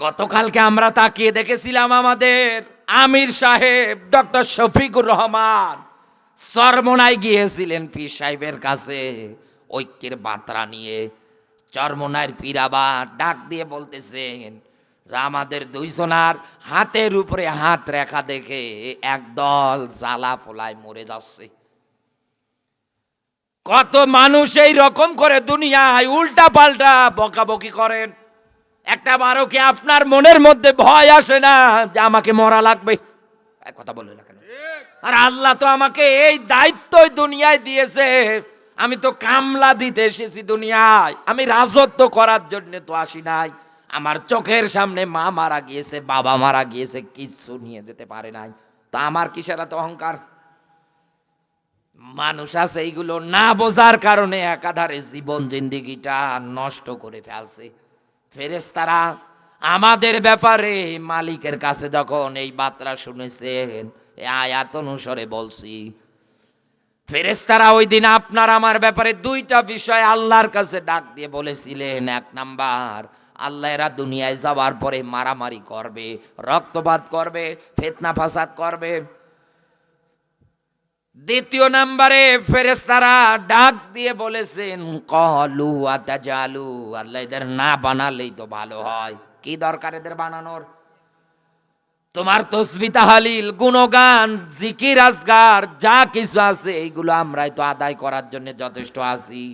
গতকালকে আমরা তাকিয়ে দেখেছিলাম আমাদের আমির সাহেব, ডক্টর শফিকুর রহমান চরমোনায় গিয়েছিলেন পীর সাহেবের কাছে। ঐক্যের বার্তা নিয়ে চরমনার পীর আবার ডাক দিয়ে বলতেছেন আমাদের দুইজনার হাতের উপরে হাত রেখা দেখে একদল জ্বালা ফোলায় মরে যাচ্ছে। কত মানুষ এই রকম করে দুনিয়ায় উল্টা পাল্টা বকাবকি করেন। একটা বারো কি আপনার মনের মধ্যে ভয় আসে না যে আমাকে মরা লাগবে? কথা বলবে না কেন? আর আল্লাহ তো আমাকে এই দায়িত্বই দুনিয়ায় দিয়েছে। আমি তো কামলা দিতে এসেছি দুনিয়ায়। আমি রাজত্ব করার জন্য তো আসি নাই। আমার চোখের সামনে মা মারা গিয়েছে, বাবা মারা গিয়েছে, কিচ্ছু নিয়ে যেতে পারে নাই। তা আমার কি কিসের এত অহংকার? মানুষ আছে এইগুলো না বোঝার কারণে একাধারে জীবন, জিন্দিগিটা নষ্ট করে ফেলছে। ফেরেস্তারা আমাদের ব্যাপারে মালিকের কাছে যখন এই বার্তা শুনেছেন আয়াত অনুসারে বলছি ফেরেস্তারা ওই দিন আপনার আমার ব্যাপারে দুইটা বিষয় আল্লাহর কাছে ডাক দিয়ে বলেছিলেন। এক নাম্বার, আল্লাহ এরা দুনিয়ায় যাওয়ার পরে মারামারি করবে, রক্তপাত করবে, ফেতনা ফাসাদ করবে দ্বিতীয় নাম্বারে ফেরেস্তারা ডাক দিয়ে বলেছেন, কলু আতাজালু, আল্লাহ এদের না বানালেই তো ভালো হয়। কি দরকার এদের বানানোর? তোমার তসবি তাহালিল, গুণগান, জিকির আজগার, যা কিছু আছে, এইগুলো আমরাই তো আদায় করার জন্য যথেষ্ট আছি।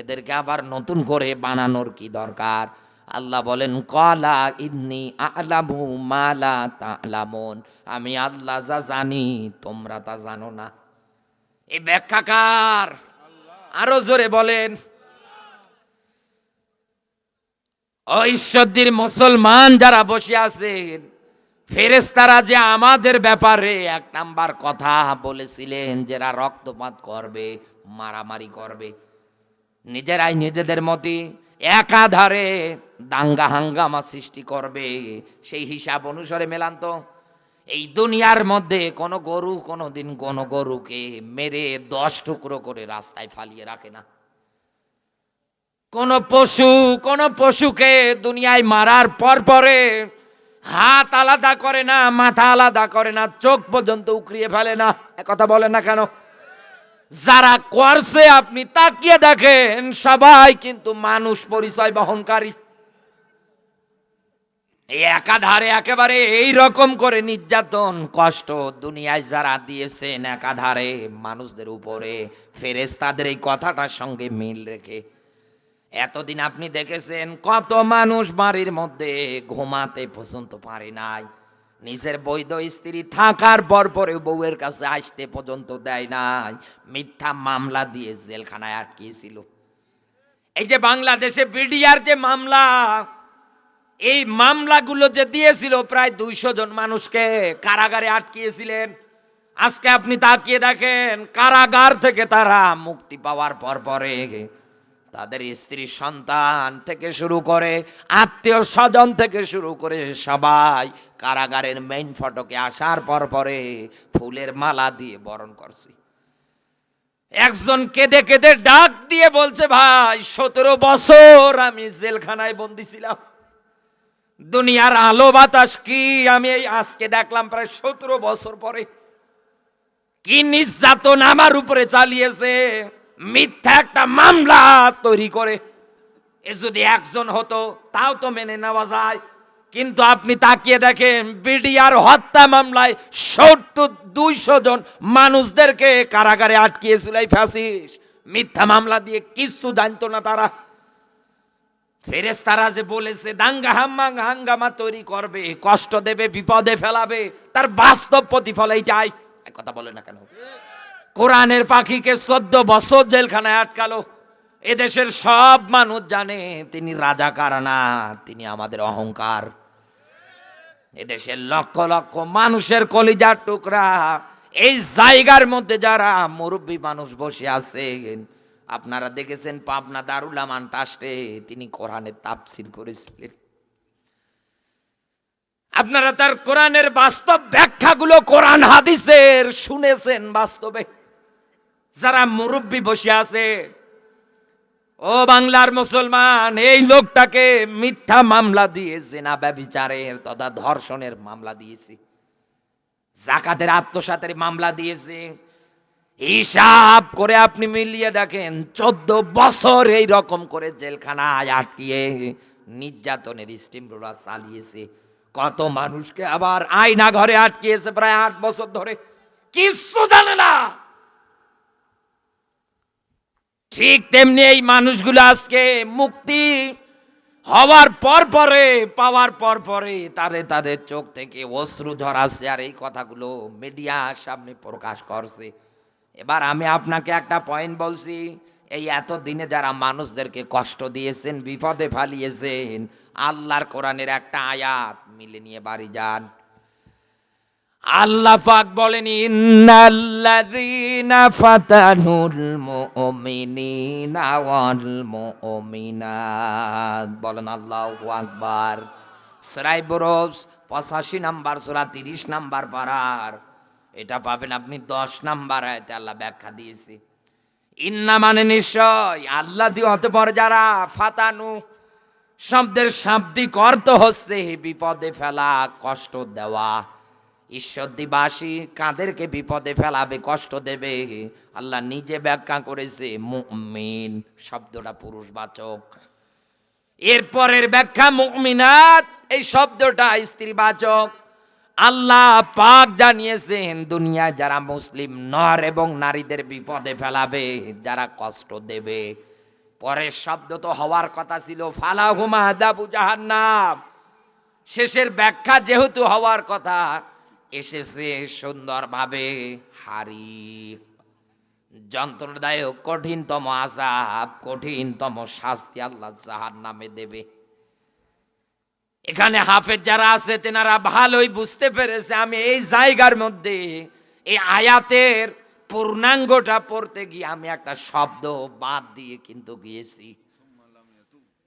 এদেরকে আবার নতুন করে বানানোর কি দরকার? আল্লাহ বলেন, কলা ইন্নি আলামু মালা তালামুন, আমি আল্লাহ যা জানি, তোমরা তা জানো না। এই ব্যাখ্যাকার। আরও জোরে বলেন। ঐশ্বর্যের মুসলমান যারা বসে আছেন ফেরেস্তারা যে আমাদের ব্যাপারে এক নাম্বার কথা বলেছিলেন, যারা রক্তপাত করবে, মারামারি করবে, নিজেরাই নিজেদের মতে একাধারে দাঙ্গা হাঙ্গামা সৃষ্টি করবে, সেই হিসাব অনুসারে মেলান তো। এই দুনিয়ার মধ্যে কোনো গরু কোনো দিন কোনো গরুকে মেরে দশ টুকরো করে রাস্তায় ফালিয়ে রাখে না। কোন পশু, কোন পশুকে দুনিয়ায় মারার পর পরে হাত আলাদা করে না, মাথা আলাদা করে না, চোখ পর্যন্ত উকরিয়ে ফেলে না। কথা বলে না কেন? যারা করছে আপনি তাকিয়ে দেখেন, সবাই কিন্তু মানুষ পরিচয় বহনকারী। একাধারে একেবারে এই রকম করে নির্যাতন, কষ্ট দুনিয়ায় যারা দিয়েছেন, একাধারে মানুষদের উপরে ফেরেস তাদের এই কথাটার সঙ্গে মিল রেখে। এতদিন আপনি দেখেছেন কত মানুষ বাড়ির মধ্যে ঘুমাতে পর্যন্ত পারে নাই। নিজের বৈধ স্ত্রী থাকার পর পরে বউয়ের কাছে আসতে পর্যন্ত দেয় নাই। মিথ্যা মামলা দিয়ে জেলখানায় আটকিয়েছিল। এই যে বাংলাদেশে বিডিআর যে মামলা এই মামলাগুলো যে দিয়েছিল, প্রায় দুইশো জন মানুষকে কারাগারে আটকিয়েছিলেন। আজকে আপনি তাকিয়ে দেখেন, কারাগার থেকে তারা মুক্তি পাওয়ার পর পরে তাদের স্ত্রী সন্তান থেকে শুরু করে, আত্মীয় স্বজন থেকে শুরু করে সবাই কারাগারের মেইন ফটকে আসার পর পরে ফুলের মালা দিয়ে বরণ করছি। একজন কেঁদে কেঁদে ডাক দিয়ে বলছে, ভাই, সতেরো বছর আমি জেলখানায় বন্দি ছিলাম। দুনিয়ার আলো বাতাস কি? আমি এই আজকে দেখলাম প্রায় সতেরো বছর পরে কি নির্যাতন আমার উপরে চালিয়েছে, মিথ্যা একটা মামলা তৈরি করে। এ যদি একজন হতো, তাও তো মেনে নেওয়া যায়। কিন্তু আপনি তাকিয়ে দেখেন, বিডিআর হত্যা মামলায় সত্তর দুইশো জন মানুষদেরকে কারাগারে আটকিয়েছিল এই ফ্যাসিস মিথ্যা মামলা দিয়ে কিচ্ছু জানতো না তারা। ফেরেস্তারা যে বলেছে, দাঙ্গা হাম্মা, হাঙ্গামা তৈরি করবে, কষ্ট দেবে, বিপদে ফেলাবে, তার বাস্তব প্রতিফল এইটাই। কথা বলে না কেন? কোরআনের পাখিকে চোদ্দ বছর জেলখানায় আটকালো। এদেশের সব মানুষ জানে, তিনি রাজাকার না, তিনি আমাদের অহংকার। এদেশের লক্ষ লক্ষ মানুষের কলিজার টুকরা, এই জায়গার মধ্যে যারা মুরব্বী মানুষ বসে আছেন আপনারা দেখেছেন পাবনা দারুল আমান ট্রাস্টে তিনি কোরআনের তাফসির করেছিলেন। আপনারা তার কোরআনের বাস্তব ব্যাখ্যাগুলো কোরআন হাদিসের শুনেছেন বাস্তবে। যারা মুরব্বী বসে আছে, ও বাংলার মুসলমান, এই লোকটাকে মিথ্যা মামলা দিয়েছে না ব্যবিচারের তথা ধর্ষণের মামলা দিয়েছে, জাকাতের আত্মসাতের মামলা দিয়েছে হিসাব করে আপনি মিলিয়ে দেখেন, চোদ্দ বছর এই রকম করে জেলখানায় আটকিয়ে নির্যাতনের স্টিম রোলার চালিয়েছে। কত মানুষকে আবার আয়না ঘরে আটকিয়েছে প্রায় আট বছর ধরে। কিচ্ছু জানে না। ঠিক তেমনি এই মানুষগুলো আজকে মুক্তি হওয়ার পর পরে, পাওয়ার পর পরে তাদের তাদের চোখ থেকে অশ্রু ঝরাচ্ছে আর এই কথাগুলো মিডিয়ার সামনে প্রকাশ করছে। এবার আমি আপনাকে একটা পয়েন্ট বলছি। এই এত দিনে যারা মানুষদেরকে কষ্ট দিয়েছেন, বিপদে ফালিয়েছেন, আল্লাহর কোরআনের একটা আয়াত মিলে নিয়ে বাড়ি যান। আল্লাহ পাক বলেন, ইন্নাল্লাযীনা ফাতানুল মুমিনিনা ওয়াল মুমিনাত। বলেন আল্লাহু আকবার। সূরা বুরুজ 85 নাম্বার সূরা 30 নাম্বার পারার। এটা পাবেন আপনি 10 নাম্বার আয়াতে আল্লাহ ব্যাখ্যা দিয়েছে। ইন্না মানে নিশ্চয় আল্লাহ দিয়ে হতে পারে যারা ফাতানু, শব্দের শাব্দিক অর্থ হচ্ছে বিপদে ফেলা, কষ্ট দেওয়া। ঈশ্বর দিবাসী কাদেরকে বিপদে ফেলাবে, কষ্ট দেবে? আল্লাহ নিজে ব্যাখ্যা করেছে, মুমিন শব্দটা পুরুষবাচক। এরপরের ব্যাখ্যা মুমিনাত, এই শব্দটা স্ত্রীবাচক। আল্লাহ পাক জানিয়েছেন দুনিয়ায় যারা মুসলিম নর এবং নারীদের বিপদে ফেলাবে, যারা কষ্ট দেবে। পরের শব্দ তো হওয়ার কথা ছিল ফালাহুমা আদাবু জাহান্নাম। শেষের ব্যাখ্যা যেহেতু হওয়ার কথা, এসেছে সুন্দরভাবে হারি যন্ত্রদায়ক কঠিনতম আজাব কঠিনতম শাস্তি আল্লাহ জাহার নামে দেবে। এখানে হাফেজ যারা আছে, তেনারা ভালোই বুঝতে পেরেছে আমি এই জায়গার মধ্যে, এই আয়াতের পূর্ণাঙ্গটা পড়তে গিয়ে আমি একটা শব্দ বাদ দিয়ে কিন্তু গিয়েছি।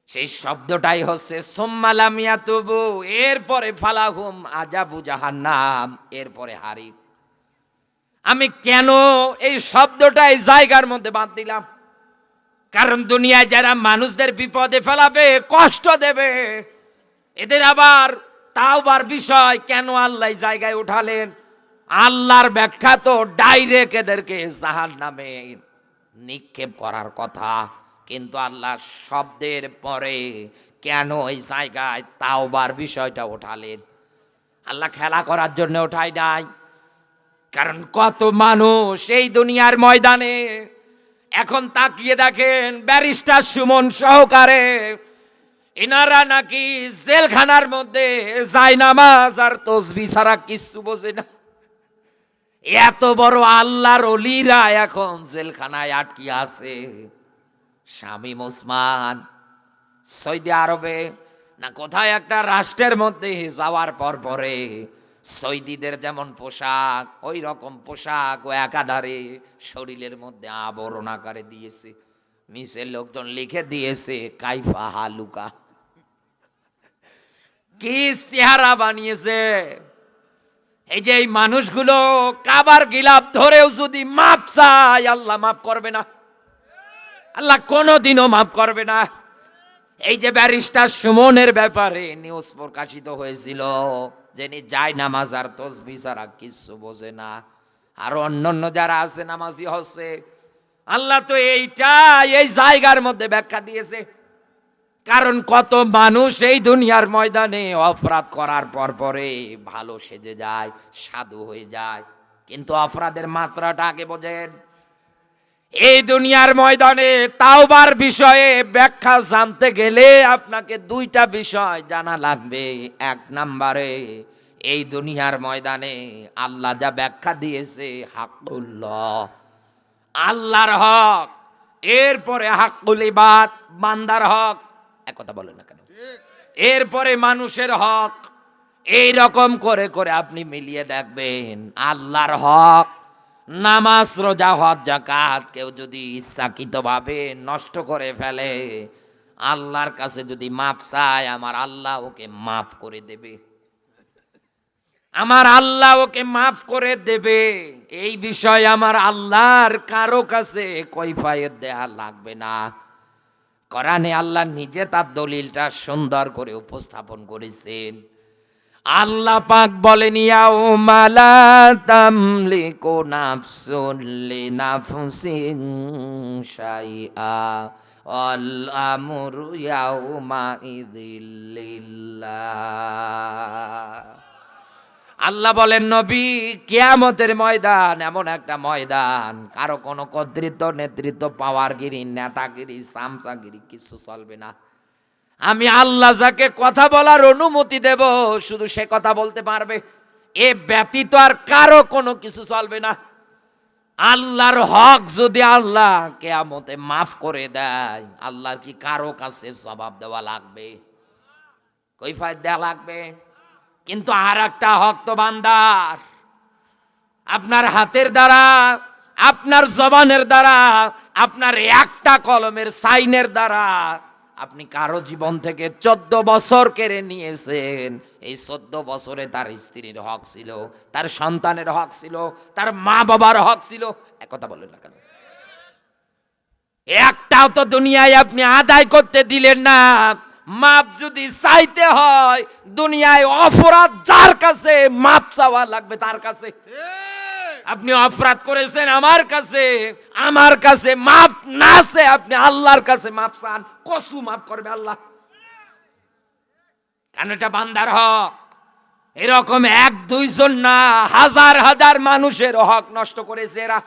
সেই শব্দটাই হচ্ছে সোম্মালামিয়া তবু এরপরে ফালাহুম আজাবু জাহান্নাম, এরপরে হারি আমি কেন এই শব্দটা এই জায়গার মধ্যে বাদ দিলাম? কারণ দুনিয়ায় যারা মানুষদের বিপদে ফেলাবে, কষ্ট দেবে এদের আবার তাওবার বিষয়, কেন আল্লাহ জায়গায় উঠালেন? আল্লাহর ব্যাখ্যা তো ডাইরেক্ট এদেরকে জাহান নামে নিক্ষেপ করার কথা, কিন্তু আল্লাহ শব্দের পরে কেন এই জায়গায় তাওবার বিষয়টা উঠালেন? আল্লাহ খেলা করার জন্য ওঠাই নাই। কারণ কত মানুষ এই দুনিয়ার ময়দানে এখন তাকিয়ে দেখেন ব্যারিস্টার সুমন সহকারে এনারা নাকি জেলখানার মধ্যে যায় নামাজ আর তসবি ছাড়া কিচ্ছু বোঝে না। এত বড় আল্লাহর অলিরা এখন জেলখানায় আটকে আছে। শামীম ওসমান, সৌদি আরবে না কোথায় একটা রাষ্ট্রের মধ্যে যাওয়ার পর পরে সৌদিদের যেমন পোশাক, ওই রকম পোশাক ও একাধারে শরীরের মধ্যে আবরণ আকারে দিয়েছে। নিচের লোকজন লিখে দিয়েছে, কাইফা হালুকা। কি চেহারা বানিয়েছে? এই যে এই মানুষগুলো কাবার গিলাপ ধরেও যদি মাপ চায়, আল্লাহ মাফ করবে না। আল্লাহ কোনোদিনও মাফ করবে না। এই যে ব্যারিস্টার সুমনের ব্যাপারে নিউজ প্রকাশিত হয়েছিল, যিনি যায় নামাজ আর তসবি ছাড়া কিচ্ছু বোঝে না। আর অন্যান্য যারা আছে, নামাজি হচ্ছে, আল্লাহ তো এইটা এই জায়গার মধ্যে ব্যাখ্যা দিয়েছে। কারণ কত মানুষ এই দুনিয়ার ময়দানে অপরাধ করার পর পরে ভালো সেজে যায়, সাধু হয়ে যায়। কিন্তু অপরাধের মাত্রাটা আগে বোঝেন। এই দুনিয়ার ময়দানে তাওবার বিষয়ে ব্যাখ্যা জানতে গেলে আপনাকে দুইটা বিষয় জানা লাগবে। এক নাম্বারে, এই দুনিয়ার ময়দানে আল্লাহ যা ব্যাখ্যা দিয়েছে হাকুল্লাহ আল্লাহর হক, এরপরে হাকুল ইবাদ, বান্দার হক এক কথা বলেন না কেন? এরপরে মানুষের হক এই রকম করে করে আপনি মিলিয়ে দেখবেন আল্লাহর হক নামাজ রোজা হজ জাকাত কেউ যদি ইচ্ছাকৃতভাবে নষ্ট করে ফেলে আল্লাহর কাছে যদি মাপ চায় আমার আল্লাহ ওকে মাফ করে দেবে। আমার আল্লাহ ওকে মাফ করে দেবে। এই বিষয়ে আমার আল্লাহর কারও কাছে কৈফায়ের দেয়া লাগবে না। কোরআনে আল্লাহ নিজে তার দলিলটা সুন্দর করে উপস্থাপন করেছেন। আল্লাহ পাক বলেন, ইয়াউমা লা তামলিকু নাফসুন লিনাফসিন শাইআ আল আমরু ইয়াউমা ইযিল লিল্লাহ। আল্লাহ বলেন, নবী, কেয়ামতের ময়দান এমন একটা ময়দান। কারও কোনো কর্তৃত্ব, নেতৃত্ব, পাওয়ারগিরি, নেতাগিরি, সামসাগিরি কিছু চলবে না। আমি আল্লাহ যাকে কথা বলার অনুমতি দেব, শুধু সে কথা বলতে পারবে। এ ব্যতীত আর কারও কোনো কিছু চলবে না। আল্লাহর হক যদি আল্লাহ কেয়ামতে মাফ করে দেয় আল্লাহ কি কারও কাছে জবাব দেওয়া লাগবে? কৈফায় দেওয়া লাগবে? কিন্তু আর একটা হক তো বান্দার। আপনার হাতের দ্বারা, আপনার জবানের দ্বারা, আপনার একটা কলমের সাইনের দ্বারা আপনি কারও জীবন থেকে চোদ্দ বছর কেড়ে নিয়েছেন। এই চোদ্দ বছরে তার স্ত্রীর হক ছিল, তার সন্তানের হক ছিল, তার মা বাবার হক ছিল। এক কথা বলেন না কেন? একটাও তো দুনিয়ায় আপনি আদায় করতে দিলেন না। মাপ যদি চাইতে হয় দুনিয়ায় অপরাধ যার কাছে মাপ চাওয়া লাগবে তার কাছে। আপনি অপরাধ করেছেন আমার কাছে আমার কাছে মাপ না আছে আপনি আল্লাহর কাছে মাপ চান। কসু মাপ করবে আল্লাহ। কেন এটা বান্দার হক? এরকম এক দুইজন না হাজার হাজার মানুষের হক নষ্ট করেছে এরা।